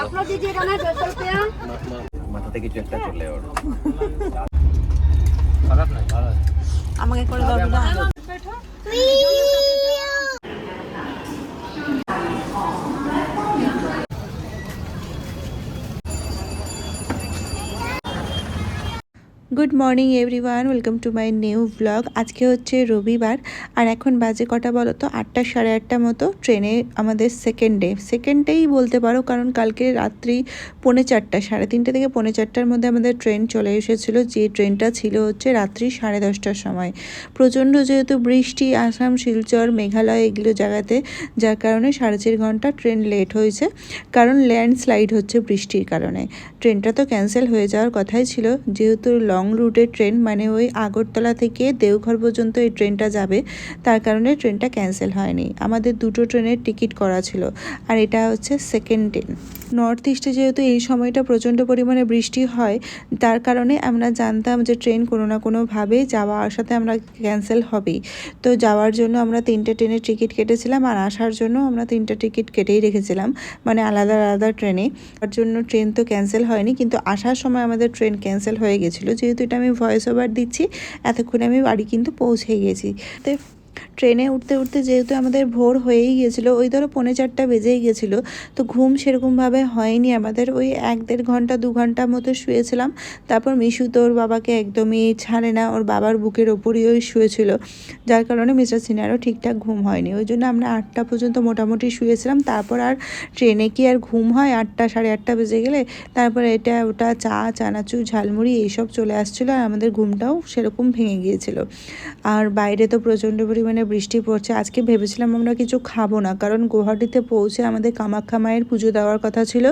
आप लोग दीजिएगा ना दो सौ रुपया মাথা থেকে কিছু একটা চলে ওর খারাপ নাই ভালো আছে। আমাকে করে দাও না good morning everyone welcome to my new blog আজকে হচ্ছে রবিবার, আর এখন বাজে কটা বলো তো? আটটা, সাড়ে আটটা মতো ট্রেনে আমাদের সেকেন্ড ডে সেকেন্ড ডেই বলতে পারো, কারণ কালকে রাত্রি পৌনে চারটা, সাড়ে তিনটে থেকে পৌনে চারটার মধ্যে আমাদের ট্রেন চলে এসেছিল। যে ট্রেনটা ছিল হচ্ছে রাত্রি সাড়ে দশটার সময়। প্রচণ্ড যেহেতু বৃষ্টি, আসাম, শিলচর, মেঘালয়, এগুলো জায়গাতে, যার কারণে সাড়ে চার ঘণ্টা ট্রেন লেট হয়েছে। কারণ ল্যান্ডস্লাইড হচ্ছে বৃষ্টির কারণে। ট্রেনটা তো ক্যান্সেল হয়ে যাওয়ার কথাই ছিল। যেহেতু লং রুটের ট্রেন মানে ওই আগরতলা থেকে দেওঘর পর্যন্ত এই ট্রেনটা যাবে। তার কারণে ট্রেনটা ক্যান্সেল হয়নি। আমাদের দুটো ট্রেনের টিকিট করা ছিল আর এটা হচ্ছে সেকেন্ড ট্রেন। নর্থ ইস্টে যেহেতু এই সময়টা প্রচণ্ড পরিমাণে বৃষ্টি হয়, তার কারণে আমরা জানতাম যে ট্রেন কোনো না কোনোভাবে যাওয়া আসাতে আমরা ক্যান্সেল হবেই। তো যাওয়ার জন্য আমরা তিনটে ট্রেনের টিকিট কেটেছিলাম আর আসার জন্য আমরা তিনটে টিকিট কেটেই রেখেছিলাম মানে আলাদা আলাদা ট্রেনে। তার জন্য ট্রেন তো ক্যান্সেল হয়নি, কিন্তু আসার সময় আমাদের ট্রেন ক্যান্সেল হয়ে গেছিল যেহেতু এটা আমি ভয়েস ওভার দিচ্ছি এতক্ষণে আমি বাড়ি কিন্তু পৌঁছে গেছি। তো ট্রেনে উঠতে উঠতে যেহেতু আমাদের ভোর হয়েই গিয়েছিল, ওই ধরো পৌনে চারটা বেজেই গেছিল তো ঘুম সেরকমভাবে হয়নি। আমাদের ওই এক দেড় ঘণ্টা, দু ঘণ্টা মতো শুয়েছিলাম। তারপর মিশু তো ওর বাবাকে একদমই ছাড়ে না, ওর বাবার বুকের ওপরই ওই শুয়েছিল। যার কারণে মিস্টার সিনারও ঠিকঠাক ঘুম হয়নি। ওই জন্য আমরা আটটা পর্যন্ত মোটামুটি শুয়েছিলাম। তারপর আর ট্রেনে কি আর ঘুম হয়? আটটা, সাড়ে আটটা বেজে গেলে তারপর এটা, ওটা, চা, চানাচুর, ঝালমুড়ি এইসব চলে আসছিল আর আমাদের ঘুমটাও সেরকম ভেঙে গিয়েছিল। আর বাইরে তো প্রচণ্ড পরিমাণে বৃষ্টি পড়ছে, আজকে ভেবেছিলাম আমরা কিছু খাব না, কারণ গুয়াহাটিতে পৌঁছে আমাদের কামাখ্যা মায়ের পুজো দেওয়ার কথা ছিল।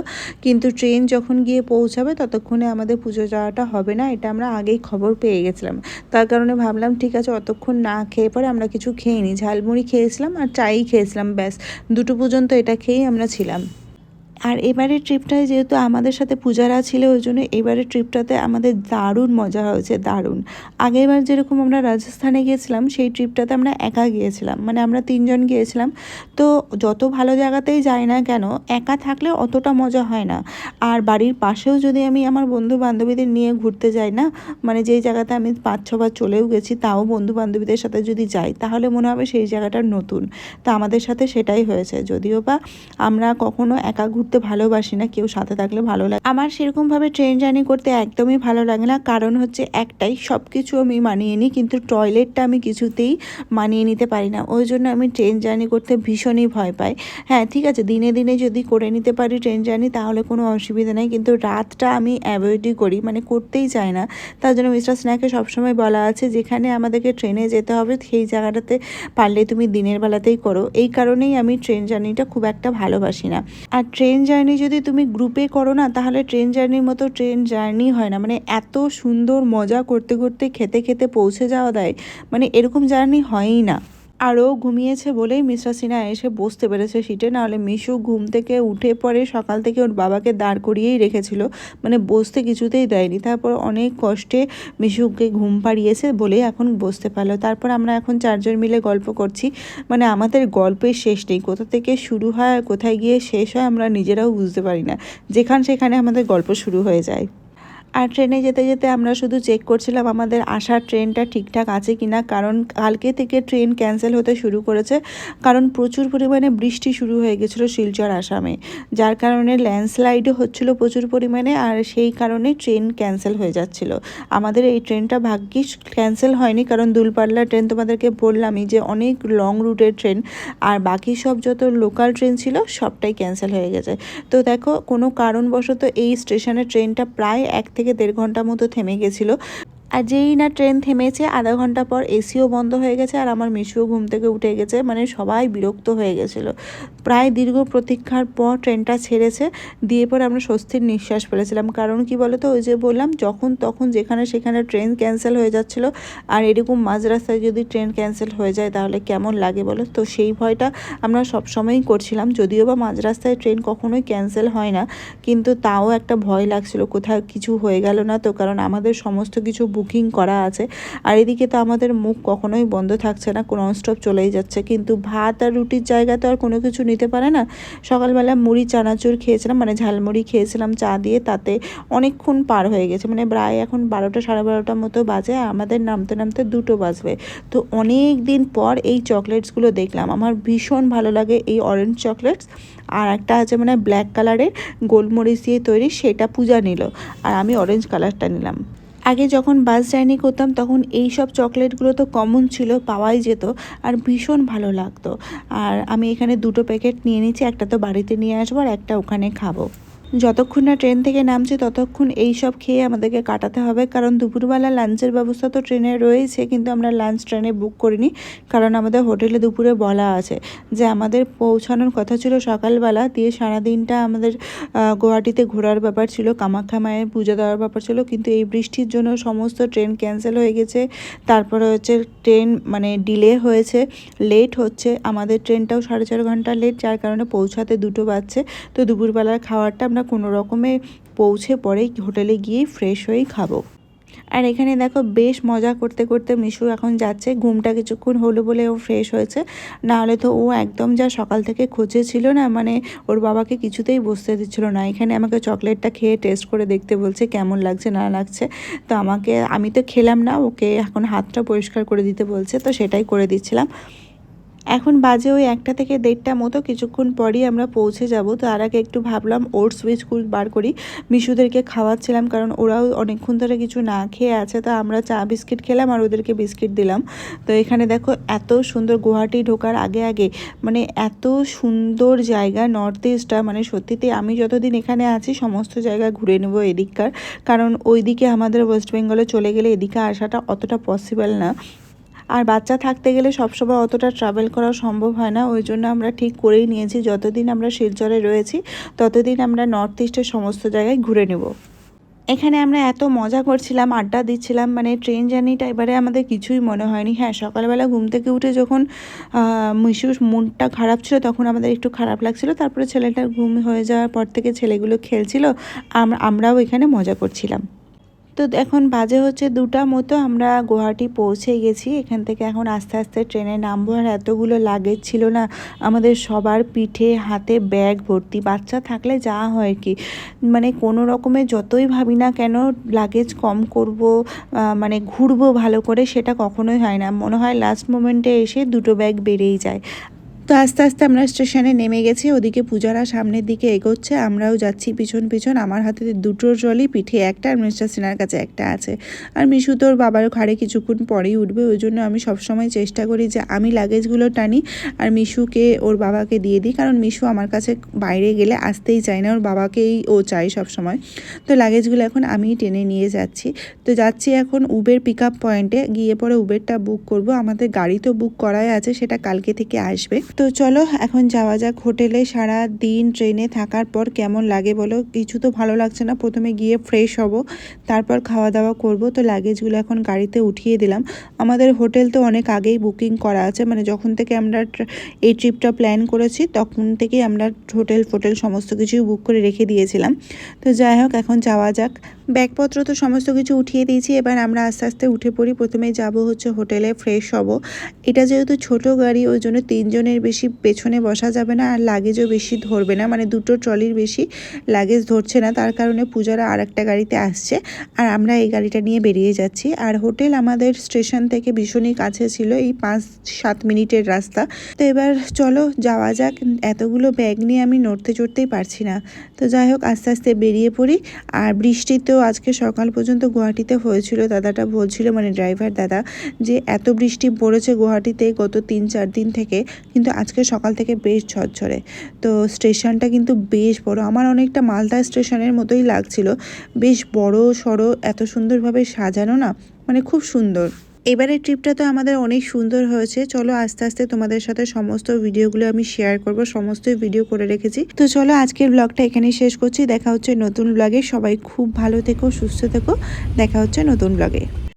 কিন্তু ট্রেন যখন গিয়ে পৌঁছাবে, ততক্ষণে আমাদের পুজো যাওয়াটা হবে না, এটা আমরা আগেই খবর পেয়ে গেছিলাম। তার কারণে ভাবলাম, ঠিক আছে, অতক্ষণ না খেয়ে পরে আমরা কিছু খেয়ে নিই ঝালমুড়ি খেয়েছিলাম আর চাই খেয়েছিলাম, ব্যাস। দুটো পর্যন্ত এটা খেয়েই আমরা ছিলাম। আর এবারের ট্রিপটায় যেহেতু আমাদের সাথে পূজারা ছিল, ওই জন্য এবারের ট্রিপটাতে আমাদের দারুণ মজা হয়েছে, দারুণ। আগেরবার যেরকম আমরা রাজস্থানে গিয়েছিলাম, সেই ট্রিপটাতে আমরা একা গিয়েছিলাম মানে আমরা তিনজন গিয়েছিলাম। তো যত ভালো জায়গাতেই যাই না কেন, একা থাকলে অতটা মজা হয় না। আর বাড়ির পাশেও যদি আমি আমার বন্ধু বান্ধবীদের নিয়ে ঘুরতে যাই না মানে যেই জায়গাতে আমি পাঁচ ছবার চলেও গেছি, তাও বন্ধু বান্ধবীদের সাথে যদি যাই, তাহলে মনে হবে সেই জায়গাটা নতুন। তা আমাদের সাথে সেটাই হয়েছে, যদিও বা আমরা কখনো একা ঘুরতে ভালোবাসি না, কেউ সাথে থাকলে ভালো লাগে। আমার সেরকমভাবে ট্রেন জার্নি করতে একদমই ভালো লাগে না, কারণ হচ্ছে একটাই সব কিছু আমি মানিয়ে নিই, কিন্তু টয়লেটটা আমি কিছুতেই মানিয়ে নিতে পারি না। ওই জন্য আমি ট্রেন জার্নি করতে ভীষণই ভয় পাই। হ্যাঁ ঠিক আছে, দিনে দিনে যদি করে নিতে পারি ট্রেন জার্নি তাহলে কোনো অসুবিধা নেই, কিন্তু রাতটা আমি অ্যাভয়েডই করি মানে করতেই চাই না। তার জন্য মিস্টার স্ন্যাকে সবসময় বলা আছে, যেখানে আমাদেরকে ট্রেনে যেতে হবে, সেই জায়গাটাতে পারলে তুমি দিনের বেলাতেই করো। এই কারণেই আমি ট্রেন জার্নিটা খুব একটা ভালোবাসি না। আর ট্রেন জার্নি যদি তুমি গ্রুপে করো না, তাহলে ট্রেন জার্নির মতো ট্রেন জার্নি হয় না। মানে এত সুন্দর মজা করতে করতে খেতে খেতে পৌঁছে যাওয়া দেয়। মানে এরকম জার্নি হয়ই না। আরও ঘুমিয়েছে বলেই মিস্টার সিনহা এসে বসতে পেরেছে সিটে। নাহলে মিশু ঘুম থেকে উঠে পরে সকাল থেকে ওর বাবাকে দাঁড় করিয়েই রেখেছিল। মানে বসতে কিছুতেই দেয়নি। তারপর অনেক কষ্টে মিশুকে ঘুম পাড়িয়েছে বলেই এখন বসতে পারল। তারপর আমরা এখন চারজন মিলে গল্প করছি। মানে আমাদের গল্পের শেষ নেই। কোথা থেকে শুরু হয় কোথায় গিয়ে শেষ হয় আমরা নিজেরাও বুঝতে পারি না। যেখান সেখানে আমাদের গল্প শুরু হয়ে যায়। আর ট্রেনে যেতে যেতে আমরা শুধু চেক করছিলাম আমাদের আসার ট্রেনটা ঠিকঠাক আছে কি না কারণ কালকে থেকে ট্রেন ক্যান্সেল হতে শুরু করেছে। কারণ প্রচুর পরিমাণে বৃষ্টি শুরু হয়ে গেছিল শিলচর আসামে, যার কারণে ল্যান্ডস্লাইডও হচ্ছিল প্রচুর পরিমাণে আর সেই কারণে ট্রেন ক্যান্সেল হয়ে যাচ্ছিল। আমাদের এই ট্রেনটা ভাগ্যিস ক্যান্সেল হয়নি, কারণ দূরপাল্লার ট্রেন তোমাদেরকে বললামই যে অনেক লং রুটের ট্রেন, আর বাকি সব যত লোকাল ট্রেন ছিল সবটাই ক্যান্সেল হয়ে গেছে। তো দেখো কোনো কারণবশত এই স্টেশনের ট্রেনটা প্রায় এক থেকে দেড় ঘণ্টা মতো থেমে গেছিল। আর যেই না ট্রেন থেমেছে, আধা ঘণ্টা পর এসিও বন্ধ হয়ে গেছে আর আমার মিশুও ঘুম থেকে উঠে গেছে মানে সবাই বিরক্ত হয়ে গেছিল। প্রায় দীর্ঘ প্রতীক্ষার পর ট্রেনটা ছেড়েছে, দিয়ে পরে আমরা স্বস্তির নিঃশ্বাস ফেলেছিলাম। কারণ কি বলতো, ওই যে বললাম, যখন তখন যেখানে সেখানে ট্রেন ক্যান্সেল হয়ে যাচ্ছিল আর এরকম মাঝ রাস্তায় যদি ট্রেন ক্যান্সেল হয়ে যায় তাহলে কেমন লাগে বলো? তো সেই ভয়টা আমরা সবসময়ই করছিলাম, যদিও বা মাঝ রাস্তায় ট্রেন কখনোই ক্যান্সেল হয় না, কিন্তু তাও একটা ভয় লাগছিল, কোথাও কিছু হয়ে গেল না তো, কারণ আমাদের সমস্ত কিছু বুকিং করা আছে। আর এদিকে তো আমাদের মুখ কখনোই বন্ধ থাকছে না, কোনো স্টপ চলেই যাচ্ছে। কিন্তু ভাত আর রুটির জায়গা তো আর কোনো কিছু নিতে পারে না। সকালবেলা মুড়ি, চানাচুর খেয়েছিলাম মানে ঝালমুড়ি খেয়েছিলাম চা দিয়ে, তাতে অনেকক্ষণ পার হয়ে গেছে। মানে প্রায় এখন বারোটা, সাড়ে বারোটার মতো বাজে আমাদের নামতে নামতে দুটো বাজবে। তো অনেক দিন পর এই চকলেটসগুলো দেখলাম। আমার ভীষণ ভালো লাগে এই অরেঞ্জ চকলেটস আর একটা আছে মানে ব্ল্যাক কালারের গোলমরিচ দিয়ে তৈরি, সেটা পূজা নিল। আর আমি অরেঞ্জ কালারটা নিলাম। আগে যখন বাস জার্নি করতাম, তখন এই সব চকলেটগুলো তো কমন ছিল, পাওয়াই যেত আর ভীষণ ভালো লাগতো। আর আমি এখানে দুটো প্যাকেট নিয়ে নিচ্ছি একটা তো বাড়িতে নিয়ে আসব আর একটা ওখানে খাব। যতক্ষণ না ট্রেন থেকে নামছি, ততক্ষণ এই সব খেয়ে আমাদেরকে কাটাতে হবে। কারণ দুপুরবেলা লাঞ্চের ব্যবস্থা তো ট্রেনে রয়েছে, কিন্তু আমরা লাঞ্চ ট্রেনে বুক করিনি। কারণ আমাদের হোটেলে দুপুরে বলা আছে যে, আমাদের পৌঁছানোর কথা ছিল সকালবেলা। দিয়ে সারাদিনটা আমাদের গুয়াহাটিতে ঘোরার ব্যাপার ছিল, কামাখ্যা মায়ের পুজো দেওয়ার ব্যাপার ছিল। কিন্তু এই বৃষ্টির জন্য সমস্ত ট্রেন ক্যান্সেল হয়ে গেছে। তারপরে হচ্ছে ট্রেন মানে ডিলে হয়েছে, লেট হচ্ছে। আমাদের ট্রেনটাও সাড়ে চার ঘণ্টা লেট, যার কারণে পৌঁছাতে দুটো বাজছে। তো দুপুরবেলার খাওয়ারটা কোনো রকমে পৌঁছে পরে হোটেলে গিয়েই ফ্রেশ হয়েই খাব। আর এখানে দেখো বেশ মজা করতে করতে মিশু এখন যাচ্ছে। ঘুমটা কিছুক্ষণ হলো বলে ও ফ্রেশ হয়েছে। না হলে তো ও একদম যা সকাল থেকে ছিল না মানে ওর বাবাকে কিছুতেই বসতে দিচ্ছিল না। এখানে আমাকে চকলেটটা খেয়ে টেস্ট করে দেখতে বলছে কেমন লাগছে, না লাগছে। তো আমাকে, আমি তো খেলাম না, ওকে এখন হাতটা পরিষ্কার করে দিতে বলছে। তো সেটাই করে দিচ্ছিলাম। এখন বাজে ওই একটা থেকে দেড়টা মতো, কিছুক্ষণ পরই আমরা পৌঁছে যাব। তার আগে একটু ভাবলাম ওটস বিস্কুট বার করি। মিশুদেরকে খাওয়াচ্ছিলাম কারণ ওরাও অনেকক্ষণ ধরে কিছু না খেয়ে আছে, তো আমরা চা বিস্কিট খেলাম আর ওদেরকে বিস্কিট দিলাম। তো এখানে দেখো এত সুন্দর গুয়াহাটি ঢোকার আগে আগে মানে এত সুন্দর জায়গা নর্থ ইস্টটা মানে সত্যিতে আমি যতদিন এখানে আছি সমস্ত জায়গা ঘুরে নেব এদিককার। কারণ ওইদিকে আমাদের ওয়েস্ট বেঙ্গলে চলে গেলে এদিকে আসাটা অতটা পসিবল না। আর বাচ্চা থাকতে গেলে সবসময় অতটা ট্রাভেল করা সম্ভব হয় না। ওই জন্য আমরা ঠিক করেই নিয়েছি, যতদিন আমরা শিলচরে রয়েছি, ততদিন আমরা নর্থ ইস্টের সমস্ত জায়গায় ঘুরে নেব। এখানে আমরা এত মজা করছিলাম, আড্ডা দিচ্ছিলাম মানে ট্রেন জার্নিটা এবারে আমাদের কিছুই মনে হয়নি। হ্যাঁ সকালবেলা ঘুম থেকে উঠে যখন মিশুর মনটা খারাপ ছিল, তখন আমাদের একটু খারাপ লাগছিল। তারপরে ছেলেটার ঘুম হয়ে যাওয়ার পর থেকে ছেলেগুলো খেলছিল, আম- আমরাও এখানে মজা করছিলাম। তো এখন বাজে হচ্ছে দুটা মতো, আমরা গুয়াহাটি পৌঁছে গেছি। এখান থেকে এখন আস্তে আস্তে ট্রেনে নামবো। আর এতগুলো লাগেজ ছিল না, আমাদের সবার পিঠে, হাতে ব্যাগ ভর্তি, বাচ্চা থাকলে যা হয় কি। মানে কোনো রকমে যতই ভাবি না কেন লাগেজ কম করব মানে ঘুরবো ভালো করে, সেটা কখনোই হয় না। মনে হয় লাস্ট মোমেন্টে এসে দুটো ব্যাগ বেড়েই যায়। তো আস্তে আস্তে আমরা স্টেশনে নেমে গেছি, ওদিকে পূজারা সামনের দিকে এগোচ্ছে, আমরাও যাচ্ছি পিছন পিছন, আমার হাতে দুটো ট্রলি পিঠে একটা আর মিস্টার সিনার কাছে একটা আছে। আর মিশু তোর বাবার ঘাড়ে কিছুক্ষণ পরেই উঠবে, ওই জন্য আমি সবসময় চেষ্টা করি যে আমি লাগেজগুলো টানি আর মিশুকে ওর বাবাকে দিয়ে দিই, কারণ মিশু আমার কাছে বাইরে গেলে আসতেই চায় না, ওর বাবাকেই ও চায় সবসময়। তো লাগেজগুলো এখন আমিই টেনে নিয়ে যাচ্ছি। তো যাচ্ছি এখন উবের পিক আপ পয়েন্টে গিয়ে পরে উবেরটা বুক করব, আমাদের গাড়ি তো বুক করাই আছে, সেটা কালকে থেকে আসবে। তো চলো, এখন যাওয়া যাক হোটেলে। সারা দিন ট্রেনে থাকার পর কেমন লাগে বলো? কিছু তো ভালো লাগছে না। প্রথমে গিয়ে ফ্রেশ হব, তারপর খাওয়া দাওয়া করব। তো লাগেজগুলো এখন গাড়িতে উঠিয়ে দিলাম। আমাদের হোটেল তো অনেক আগেই বুকিং করা আছে। মানে যখন থেকে আমরা এই ট্রিপটা প্ল্যান করেছি, তখন থেকেই আমরা হোটেল ফোটেল সমস্ত কিছুই বুক করে রেখে দিয়েছিলাম। তো যাই হোক, এখন যাওয়া যাক। ব্যাগপত্র তো সমস্ত কিছু উঠিয়ে দিয়েছি, এবার আমরা আস্তে আস্তে উঠে পড়ি। প্রথমে যাব হচ্ছে হোটেলে ফ্রেশ হব। এটা যেহেতু ছোট গাড়ি, ওই জন্য তিনজনের বেশি পেছনে বসা যাবে না, আর লাগেজও বেশি ধরবে না মানে দুটো ট্রলির বেশি লাগেজ ধরছে না, তার কারণে পূজারা আর একটা গাড়িতে আসছে। আর আমরা এই গাড়িটা নিয়ে বেরিয়ে যাচ্ছি। আর হোটেল আমাদের স্টেশন থেকে ভীষণই কাছে ছিল, এই পাঁচ সাত মিনিটের রাস্তা। তো এবার চলো, যাওয়া যাক। এতগুলো ব্যাগ নিয়ে আমি নড়তে চড়তেই পারছি না। তো যাই হোক, আস্তে আস্তে বেরিয়ে পড়ি। আর বৃষ্টি তো আজকে সকাল পর্যন্ত গুয়াহাটিতে হয়েছিল। দাদাটা বলছিল মানে ড্রাইভার দাদা, যে এত বৃষ্টি পড়েছে গুয়াহাটিতে গত তিন চার দিন থেকে, কিন্তু আজকে সকাল থেকে বেশ ঝরঝরে। তো স্টেশনটা কিন্তু বেশ বড়। আমার অনেকটা মালদা স্টেশনের মতোই লাগছিল। বেশ বড় সড়ো, এত সুন্দরভাবে সাজানো না মানে খুব সুন্দর। এবারের ট্রিপটা তো আমাদের অনেক সুন্দর হয়েছে। চলো আস্তে আস্তে তোমাদের সাথে সমস্ত ভিডিওগুলো আমি শেয়ার করব সমস্ত ভিডিও করে রেখেছি। তো চলো আজকের ব্লগটা এখানেই শেষ করছি। দেখা হচ্ছে নতুন ব্লগে সবাই খুব ভালো থেকো, সুস্থ থেকো। দেখা হচ্ছে নতুন ব্লগে